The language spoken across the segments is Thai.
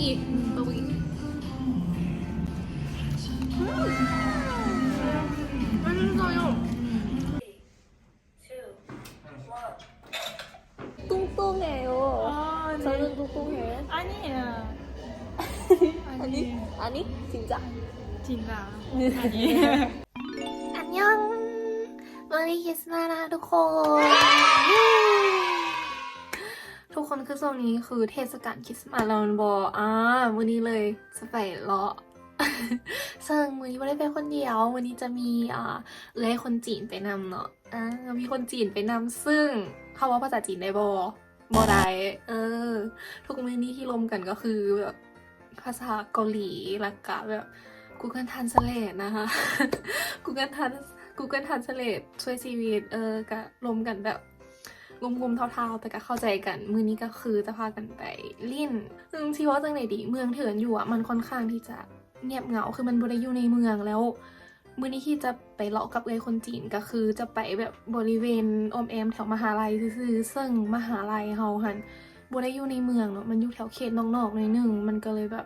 อีกเปิดอีก맛있어요. 뚱뚱해요. 아, 네. 저는 뚱뚱해요. 아니에요. 아니? 아니? 진짜? 진짜. 아니에요. 안녕. 메리 크리스마스 ทุกคน ช่วงนี้คือเทศกาลคริสต์มาสแล้วมันบอกอ่าวันนี้เลยจะไปเลาะซึ่งวันนี้ไม่ได้ไปคนเดียว วันนี้จะมีอ่าเอ้ยคนจีนไปนำเนาะอ่ามีคนจีนไปนำซึ่งเขาว่าภาษาจีนได้บอบอได้เออ ทุกมื้อนี้ที่รวมกันก็คือแบบภาษาเกาหลีล้วก็แบบ Google Translate นะคะ Google Trans Google Translate ช่วยชีวิตเออก็รวมกันแบบ งมงๆเท่าๆ แต่ก็เข้าใจกัน มือนี้ก็คือจะพากันไปลิ่นซึ่งที่ว่าจังไหนดีเมืองเถื่อนอยู่อะมันค่อนข้างที่จะเงียบเหงาคือมันบริอยู่ในเมืองแล้ว มือนี้ที่จะไปเลาะกับเลยคนจีนก็คือจะไปแบบบริเวณอมแอมแถวมหาลัยซื่อซึ่งมหาลัยเฮาหันบริอยู่ในเมืองเนาะมันอยู่แถวเขตนอกๆหน่อยนึงมันก็เลยแบบ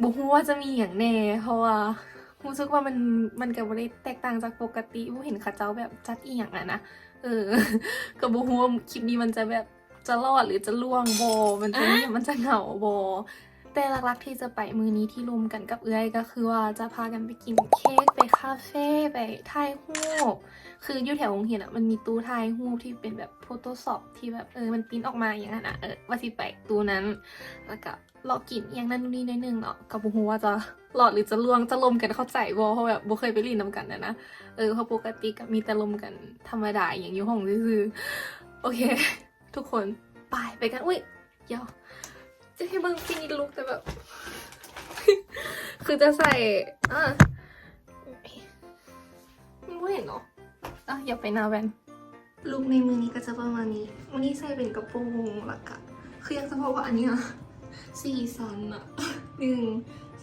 บุฮู้ว่าจะมีอย่างแน่เพราะว่า รู้สึกว่ามันมันก็บ่ได้แตกต่างจากปกติผู้เห็นขาเจ้าแบบจัดอีหยังอะนะเออก็บ่ฮู้ว่าคลิปนี้มันจะแบบจะรอดหรือจะล่วงโบมันจะเงียมันจะเหงาโบแต่หลักๆที่จะไปมือนี้ที่รวมกันกับเอื้อยก็คือว่าจะพากันไปกินเค้กไปคาเฟ่ไปถ่ายรูปคืออยู่แถวโรงเรียนอะมันมีตู้ถ่ายรูปที่เป็นแบบโฟโต้ช็อปที่แบบเออมันปิ้นออกมาอย่างนั้นอะเออว่าสิไปตู้นั้นแล้วก็รอกินอย่างนั้นนู่นนี่นิดนึงเนาะกับบุฮูว่าจะ หลอดหรือจะลวงจะลมกันเข้าใจบ่เพราะแบบบ่เคยไปรีนน้ำกันนะนะเออเพราะปกติก็มีแต่ลมกันธรรมดาอย่างอยู่ห้องซื่อโอเค ทุกคนไปไปกันอุ้ยเดี๋ยวจะให้เบิ่งฟินิลุกแต่แบบ คือจะใส่อะไม่เห็นเนาะอะอย่าไปนาแวนลุกในมือนี้ก็จะประมาณนี้ วันนี้ใส่เป็นกระโปรงล้วก็คืออยากจะบอกว่าอันเนี้ยสี่สันอะหนึ่ง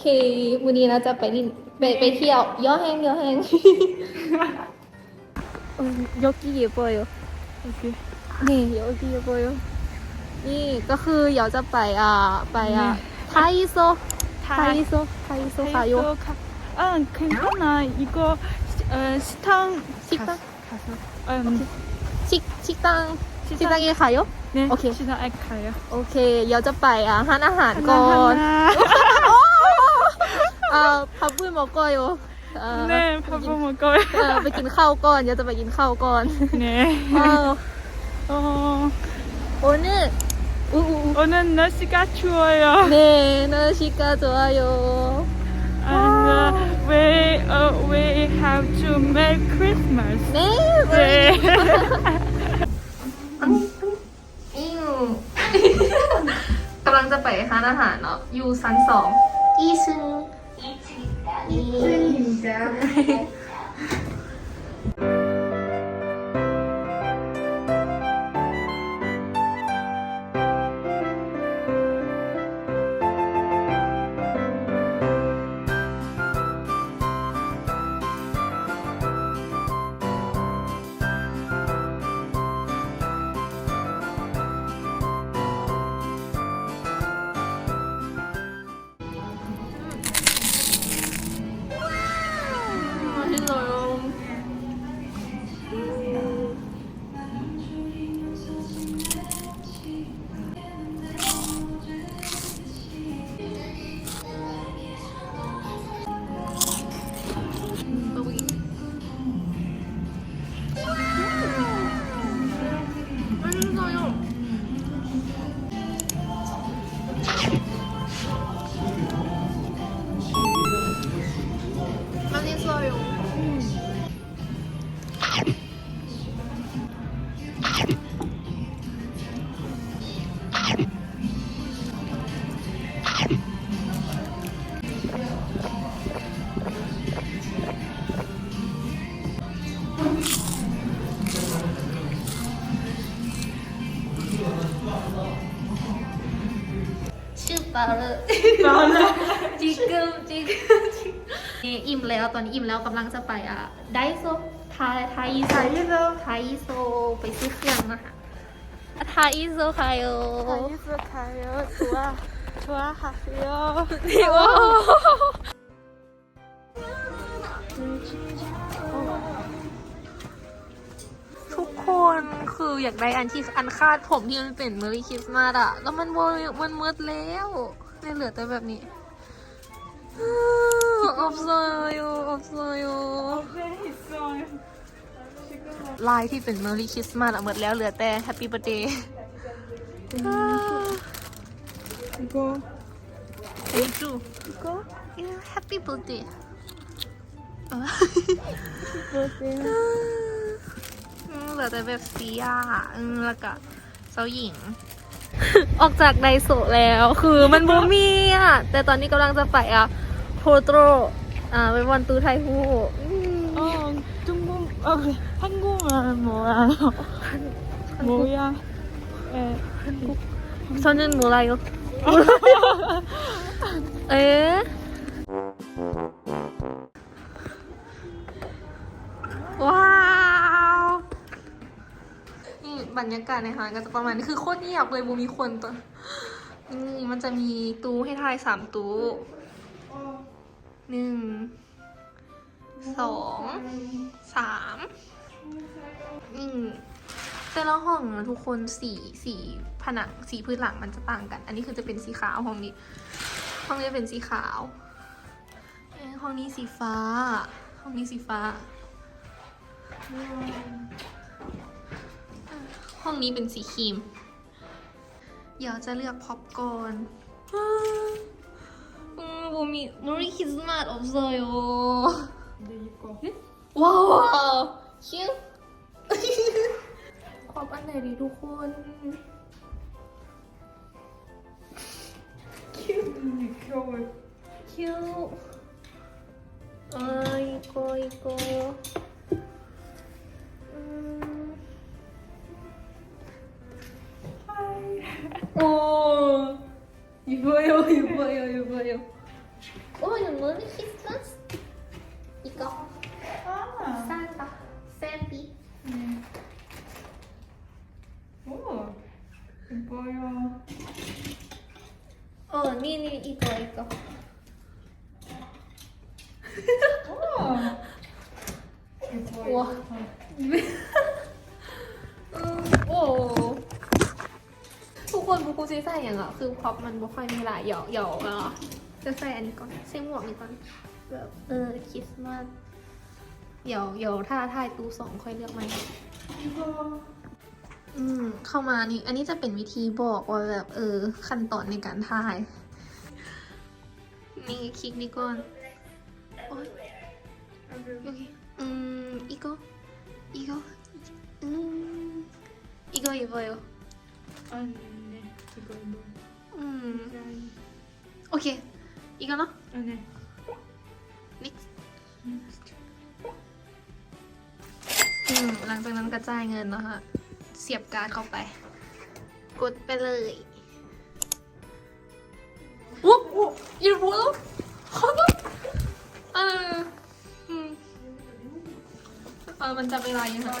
โอเค วันนี้เราจะไปนี่ไปไปเที่ยวย่อแห้งย่อแห้ง ยกกี่เปอย 이렇게. นี่ยกกี่เปอยนี่ก็คือเดี๋ยวจะไปอ่าไปอ่าไทโซไท 다 โซไทโซค่ะโย 가, 아, 괜찮아. 이거 어, 식당 식당? 가, 가서. 음, ชิกชิกตังชิกตังเอค่ะโย 네, 오케이. 식당에 가요. โอเค เดี๋ยวจะไปอ่าร้านอาหารก่อน เออพับพื้นหมอก้อยโอแอ่น่พับบุ้มก้อยเออไปกินข้าวก่อนเดี๋ยวจะไปกินข้าวก่อนเน่โอ้โอ้นี่โอ้นั่นเนสิกาช่วยอะเน่เนสิกาช่วยอ่ And uh, we uh, we have to make Christmas. เน่เน่อิวกำลังจะไปร้านอาหารเนาะอยู่ชั้นสองอีซึง อีซึง อิ่มแล้วตอนนี้อิ่มแล้วกำลังจะไปอะไดโซทาทาอิโซทาอิโซทาอิโซไปซื้อเครื่องนะคะทาอิโซคายโอทาอิโซคายโอชัวชัวฮาซิโอดิทุกคนคืออยากได้อันที่อันคาดผมที่มันเป็นเมอรีคิสมาสอะแล้วมันโบมันมืดแล้วเนี่ยเหลือแต่แบบนี้ ออฟซอยออฟซอย 네 있어요 지금 ลายที่เป็นเมอรี่คริสต์มาสอะหมดแล้วเหลือแต่แฮปปี้เบ t ร์ a เดย์ 이거 เฮ้ยจู 이거 แฮปปี้เบ t ร์ a เดย์ 보세요 เหลือแต่แบบสีอ่ะอืมแล้วก็เจ้าหญิง ออกจากไดโซะแล้วคือมันบูมีอ่ะ แต่ตอนนี้กำลังจะไปอ่ะ โพโตรอ่าเป็นวันตูไทฮูอ๋อจุงกุ้งเออท่านกุ้งอะหมูอะหมย่เออท่านกุ้งซอนนึงหมูอะไรก็เอ๊ะว้าวนี่บรรยากาศในห้างก็จะประมาณนี้คือโคตรเงียบเลยบูมีคนตัวนี่มันจะมีตู้ให้ทายสามตู้ หนึ่งสองสามอืมแต่ละห้องนะทุกคนสีสีผนังสีพื้นหลังมันจะต่างกัน อันนี้คือจะเป็นสีขาวห้องนี้ ห้องนี้เป็นสีขาวห้องนี้สีฟ้า ห้องนี้สีฟ้า ห้องนี้เป็นสีครีม เดี๋ยวจะเลือกพ็อปคอน อืมบูมีมอรี่คริสต์มาสออฟโซโย 근데 이거 ว้าวคิว ขอบอันไหนดีทุกคน 귀여워 คิวเอ้ยอีโกอีโกอื ใส่อย่างอะคือพร็อพมันบ่ค่อยมีหลายหยอกหยอกอะจะใส่อันนี้ก่อนใส่หมวกนี้ก่อนแบบเออคริสต์มาสหยอกหยอกวถ้าทายตู้สองค่อยเลือกมันอืมเข้ามานี่อันนี้จะเป็นวิธีบอกว่าแบบเออ ขั้นตอนในการทาย นี่คลิกนี่ก่อนโอ้ยโอเคอืมอีกก็อีกก็อืมอีกก็อีกไปอะ โอเคอีกแล้วเนาะ아네 next อืมหลังจากนั้นกระจายเงินนะคะ เสียบการ์ดเข้าไป กดไปเลยวุ๊บอีรูแล้วเขาก็เอออืมเออมันจะเวลายังไง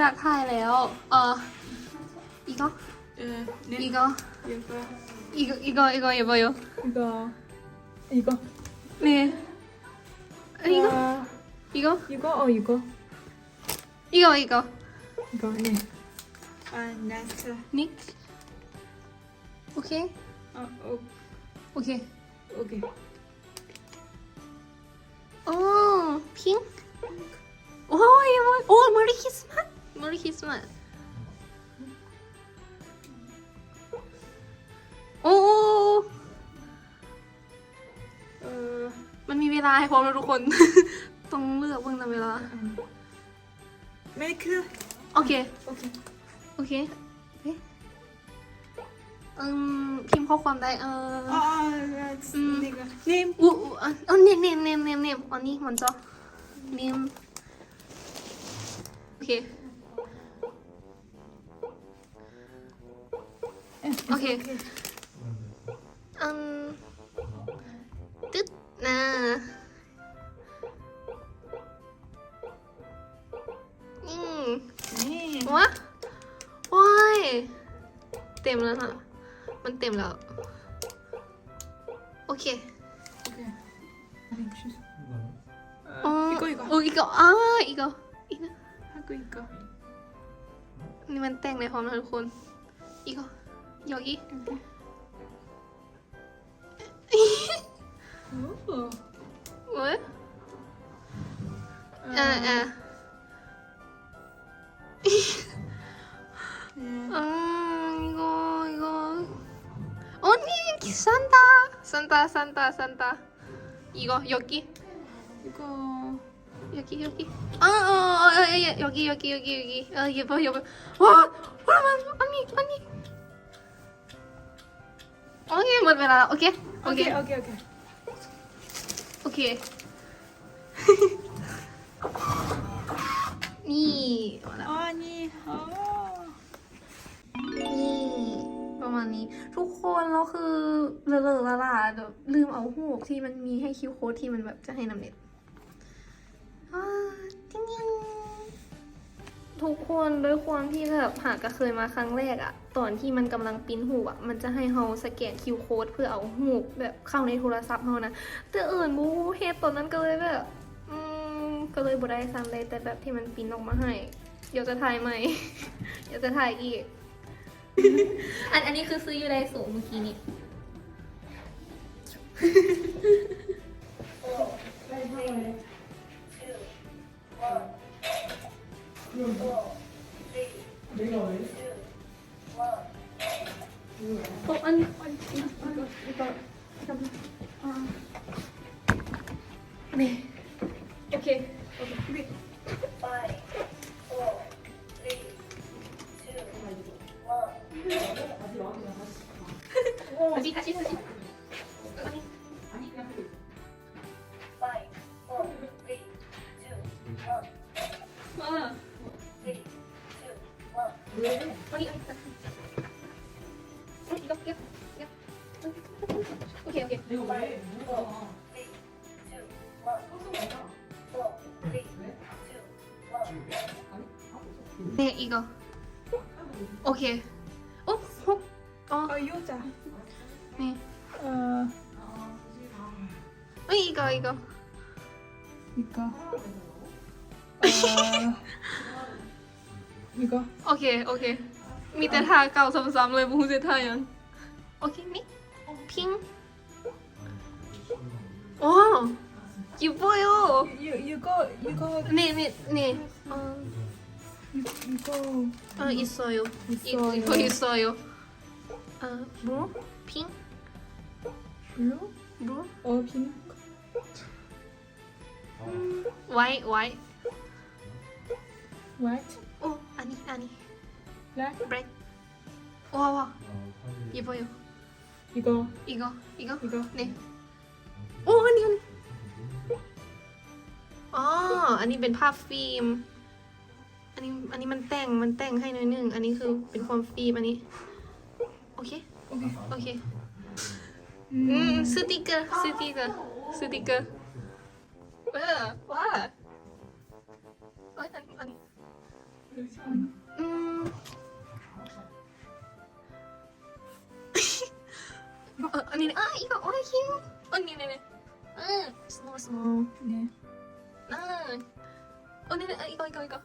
จากถ่ายแล้ว เอออีกก็ 예 อีก 네 ก็ 예뻐요 อีกก็อีกก็อีกก็อีกก็ 이거 이거 นี่อีกก็ 아, อีกก็ 이거 어 이거 อีกก็อีกก็ 이거 네 아, 나이스 นิกโอเค 아, 오, โอเค 오케이 โอ้พิงค์โอ้ยโอ้ยโอ้ม e รี่คริสต์มาส มริคริสต์มาสโอ้เออมันมีเวลาให้พร้อมแล้วทุกคน ต้องเลือกเบื้งตาเวลาไม่คือโอเค โอเค โอเคเออมพิมพ์ข้อความได้เออ Ah, that's Mm. อู้อะเอาเนมเนมเนมเนมเนมอันนี้มันจะเนมโอเค โอเค อืมตึ๊ดนะอืม 님 วะว้ายเต็มแล้วค่ะ มันเต็มแล้ว โอเค 오케이 아니 취소 อ๋อ 이거 이거 โอ้อีกก็อ่าอีกก็อีกนะ 하고 이거 นี่มันแต่งในพร้อมนะทุกคน อีกก็ยอก 여기. 어? 왜? 에, 에. 아, 이거, 이거. 언니, 산다. 산다, 산다, 산다. 이거, 여기. 이거. 여기, 여기. 아, 어, 어, 어, 어 예, 예. 여기, 여기, 여기, 여기. 아, 예뻐, 예뻐. 와, 오랜만, 언니, 언니. โอเคหมดเวลาแล้วโอเค โอเค โอเค โอเค โอเค นี่อ๋อนี่นี่ ประมาณนี้ ทุกคนเราคือเลอะๆละล่ะลืมเอาหูที่มันมีให้คิวโค้ดที่มันแบบจะให้น้ำเน็ต ทุกคนด้วยความที่แบบหากก็เคยมาครั้งแรกอะตอนที่มันกำลังปิ้นหูอะมันจะให้เฮาสแกนคิวโค้ดเพื่อเอาหูแบบเข้าในโทรศัพท์เฮานะแต่เอิญบูเฮดตอนนั้นก็เลยแบบอืมก็เลยบ่ได้ซ้ำเลยแต่แบบที่มันปิ้นออกมาให้เดี๋ยวจะถ่ายใหม่เดี๋ยวจะถ่ายอีก อันอันนี้คือซื้ออยู่ในสูงเมื่อกี้นี้ 이거 왜 물어? 네 이거. 오케이. 어? 어? 어? 아, 어 여자. 네. 어... 어 이거 이거. 이거. 어... 이거. 오케이 오케이. 밑에 다高什么什么不是太阳 OK 你拼 이뻐요. You you 네, 네, 네. 아, 어, you, 아, 있어요. 있어요. 이거 있어요. 아, 뭐? 핑? Blue? 뭐? 어 빈. 음, 와이, 와이. White? 어, 아니, 아니. Black? 브렉. 와, 와. 이뻐요. 이거 이거, 이거. 이거. 네. 오, 아니, 아니. อ๋อ อันนี้เป็นภาพฟิล์ม อันนี้ อันนี้มันแต่ง มันแต่งให้หน่อยหนึ่งอันนี้คือเป็นความฟิล์มอันนี้ โอเค โอเค อืมสติกเกอร์สติกเกอร์สติกเกอร์เออว่าเอ้อันอันอืมอันนี้อะอีกอันนี้อันนี้เนี่ยเออ small small ね 응. 오늘은 아, 이거 이거 이거.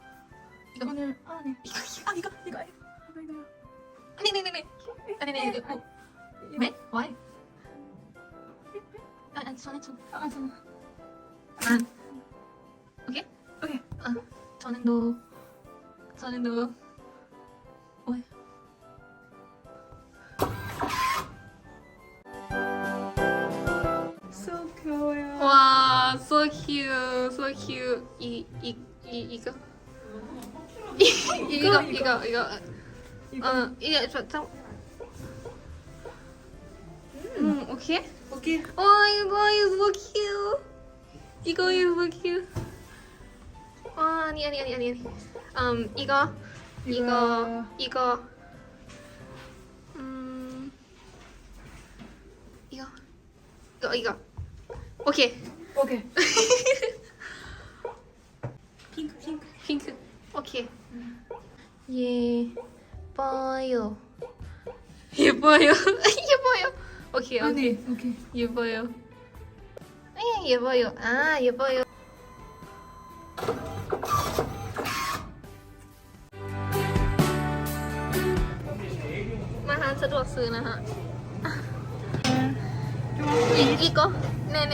이거 오늘 아 네. 이거 이거 아 이거 이거. 이거 이거. 네네네네. 네네 이거. 왜? 아, 아 전에 전. 아, 아 전. 아. 오케이? 오케이. 아 저는 너. 저는 너. 와, so cute, so cute. 이, 이, 이, 이거? 이, 이거, 이거, 이거. 어, 이게 저, 저. 음, 오케이? 오케이. 어, 이거 is so cute. 이거 is so cute. 어, 아니, 아니, 아니, 아니, 아니. 음, 이거, 이거, 이거. 음, 이거, 이거, 이거. 오케이. 오케이. 핑크 핑크. 핑크. 오케이. 예뻐요. 예뻐요. 예뻐요. 오케이, 오케이. 오케이. 예뻐요. 예, 예뻐요. 아, 예뻐요.มาหาสะดวกซื้อนะฮะอีกอีกก็เน่เ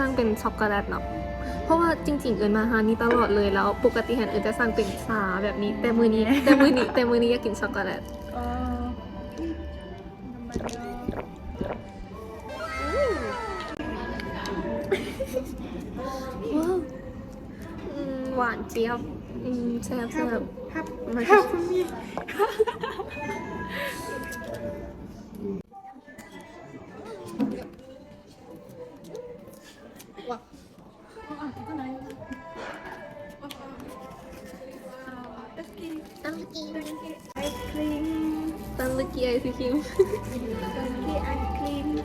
สั่งเป็นช็อกโกแลตเนาะเพราะว่าจริง ๆ เอิญมาฮานี่ตลอดเลยแล้ว ปกติเห็นเอิญจะสั่งเป็นสาแบบนี้ แต่มือนี้ แต่มือนี้แต่มือนี้อยากกินช็อกโกแลตหวานเจี๊ยบแซ่บแซ่บครับมาครับ ตั้งกีไอศครีม 여기 아이스크림.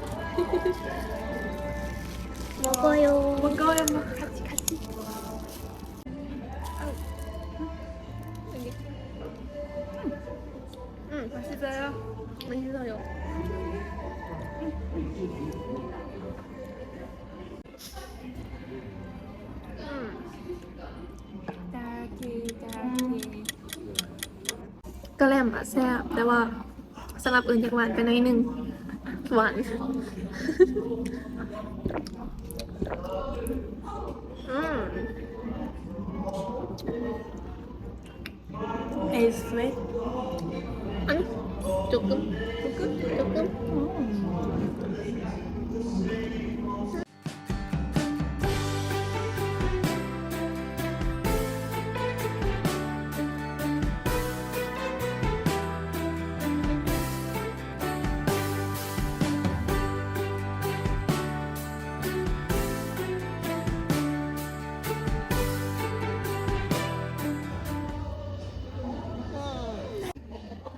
먹어요 먹어요, 뭐 같이 같이. 응 맛있어요. 맛있어요 음. 딸기, 딸기. กระแลมอะแซ่บแต่ว่า สำหรับอื่นอยากหวานไปหน่อยหนึงหวานอืม It's sweet. อันจุ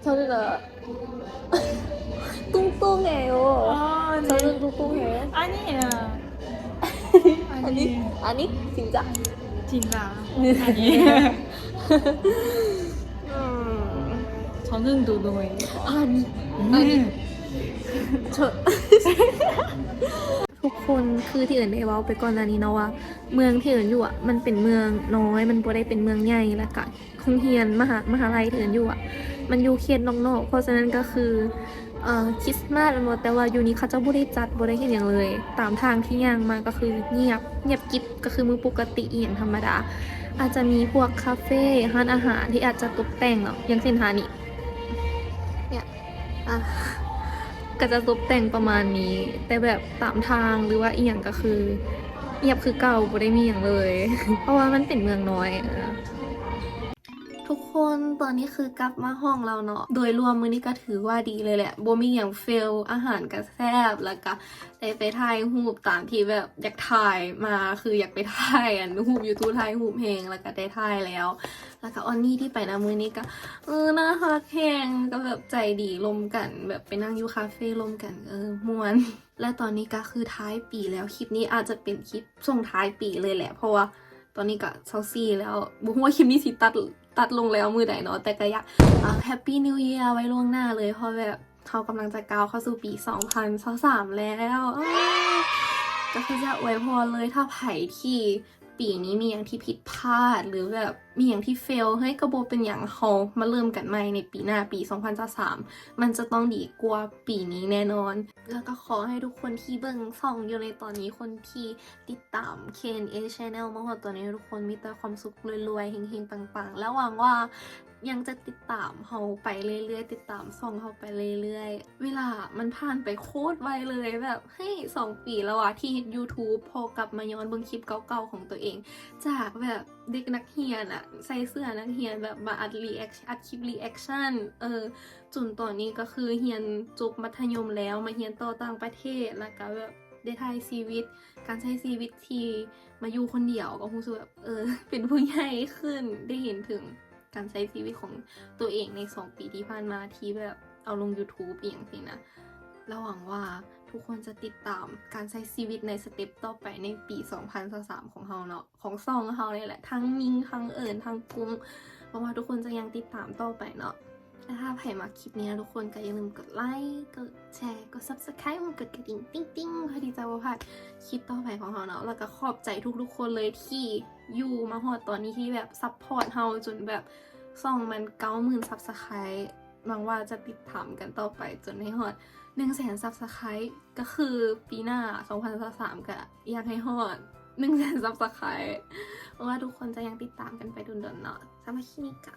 저희가 뚱뚱해요. 아, 네. 저는 뚱뚱해요. 아니에요. 아니, 아니, 진짜. 진짜 아니에요. 음, 저는 노노예요. 아니, 아니. เธอ ทุกคนคือที่เอิญได้เว้าไปก่อนหน้านี้เนาะว่า เมืองที่เอิญอยู่อ่ะมันเป็นเมืองน้อย มันบ่ได้เป็นเมืองใหญ่แล้วก็คงเฮียนมหามหาลัยที่เอิญอยู่อ่ะ มันอยู่เขตนนอกๆเพราะฉะนั้นก็คือเอ่อคริสต์มาสแม่นบ่แต่ว่าอยู่นี้เขาจะบ่ได้จัดบ่ได้เฮ็ดหยังเลย ตามทางที่ย่างมาก็คือเงียบเงียบกิบก็คือมือปกติอีหยังธรรมดา อาจจะมีพวกคาเฟ่ร้านอาหารที่อาจจะตกแต่งเนาะอย่างเช่นหานี่เนี่ยอะก็จะตกแต่งประมาณนี้ แต่แบบตามทางหรือว่าอีหยังก็คือเงียบคือเก่าบ่ได้มีอย่างเลย เพราะว่ามันเป็นเมืองน้อยอ คนตอนนี้คือกลับมาห้องเราเนาะโดยรวมมือนี้ก็ถือว่าดีเลยแหละบมีอย่างเฟลอาหารก็แซ่บแล้วก็ได้ไปถ่ายรูปตามที่แบบอยากถ่ายมาคืออยากไปถ่ายอันรูปยูทูบถ่ายรูปเพลงแล้วก็ได้ถ่ายแล้ว แล้วก็ออนนี่ที่ไปนะมือนี้ก็เออน่ารักแหงก็แบบใจดีลมกัน แบบไปนั่งอยู่คาเฟ่ลมกันเออมวนและตอนนี้ก็คือท้ายปีแล้วคลิปนี้อาจจะเป็นคลิปส่งท้ายปีเลยแหละเพราะว่าตอนนี้ก็เซาซี่แล้วบุ้ว่าคลิปนี้สิตัด ตัดลงแล้วมือไหนเนาะแต่ก็อยากแฮปปี้นิวเยียร์ไว้ล่วงหน้าเลยเพราะแบบเขากำลังจะก้าวเข้าสู่ปี 2023แล้วก็คือจะอวยพรเลยถ้าไผ่ที่ ปีนี้มีอย่างที่ผิดพลาด หรือแบบมีอย่างที่เฟลเฮ้ยกระโบเป็นอย่างเขามาเริ่มกันใหม่ในปีหน้าปี 2023 มันจะต้องดีกว่าปีนี้แน่นอน แล้วก็ขอให้ทุกคนที่เบิ่งส่องอยู่ในตอนนี้คนที่ติดตาม KNA Channel มาหมดตอนนี้ทุกคนมีแต่ความสุขรวยๆเฮงๆปังๆ แล้วหวังว่า ยังจะติดตามเขาไปเรื่อยๆ ติดตามส่องเขาไปเรื่อยๆ เวลามันผ่านไปโคตรไวเลยแบบเฮ้ยสองปีแล้วอะที่ YouTube พอกลับมาย้อนเบิ่งคลิปเก่าๆของตัวเอง จากแบบเด็กนักเรียนอะใส่เสื้อนักเรียนแบบมาอัดรีแอคอัดคลิปรีแอคชั่นเออจนตอนนี้ก็คือเรียนจบมัธยมแล้วมาเรียนต่อต่างประเทศแล้วก็แบบได้ถ่ายชีวิต การใช้ชีวิตที่มาอยู่คนเดียวก็รู้สึกแบบเออ เป็นผู้ใหญ่ขึ้นได้เห็นถึง การใช้ชีวิตของตัวเองใน 2 ปีที่ผ่านมาที่แบบเอาลง YouTube อย่างสินะระหวังว่าทุกคนจะติดตามการใช้ชีวิตในสเต็ปต่อไปในปี 2023ของเฮาเนาะของซองเฮาเลยแหละทั้งมิงทั้งเอิญทั้งกุ้งเพราะว่าทุกคนจะยังติดตามต่อไปเนาะและถ้าใครมาคลิปนี้ทุกคนก็อย่าลืมกดไลค์กดแชร์กด subscribe กดกระดิ่ง ติ้งติ้งเพื่อที่จะบ่พลาดคลิปต่อไปของเราเนาะแล้วก็ขอบใจทุกๆคนเลยที่ อยู่มาหอดตอนนี้ที่แบบซัพพอร์ตเฮาจนแบบส่องมันเก้าหมื่นซับสไครต์หวังว่าจะติดตามกันต่อไปจนให้หอดหนึ่งแสนซับสไครต์ก็คือปีหน้า 2023ก็อยากให้หอดหนึ่งแสนซับสไครต์เพราะว่าทุกคนจะยังติดตามกันไปดุนๆเนาะสำหรับคลิปนี้ก็